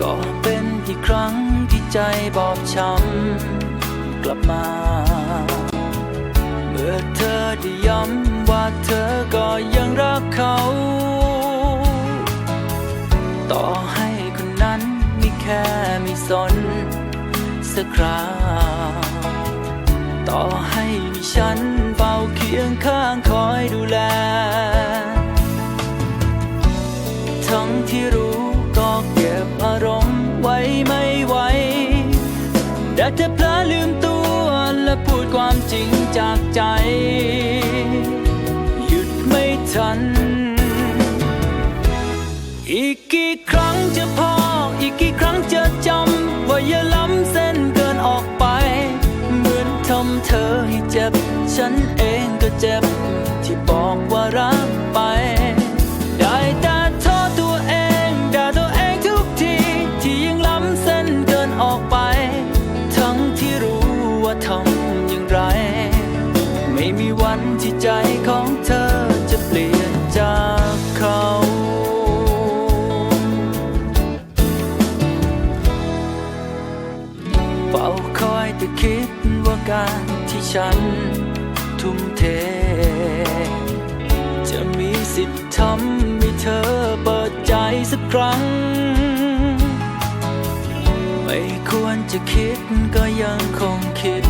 ก็เป็นอีกครั้งที่ใจบอบช้ำกลับมา เมื่อเธอได้ย้ำว่าเธอก็ยังรักเขา ต่อให้คนนั้นไมีแค่ไม่สนสักคราวต่อให้มีฉันเฝ้าเคียงข้างคอยดูแล ทั้งที่รู้ แต่เธอเพลอลืมตัวและพูดความจริงจากใจ หยุดไม่ทัน อีกกี่ครั้งจะพอ อีกกี่ครั้งจะจำ ว่าอย่าล้ำเส้นเกินออกไป เหมือนทำเธอให้เจ็บ ฉันเองก็เจ็บ ที่บอกว่ารัก ทำอย่างไร ไม่มีวันที่ใจของเธอจะเปลี่ยนจากเขาเฝ้าคอยแต่คิดว่าการที่ฉันทุ่มเท จะมีสิทธิ์ทำให้เธอเปิดใจสักครั้ง ไม่ควรจะคิดก็ยังคงคิด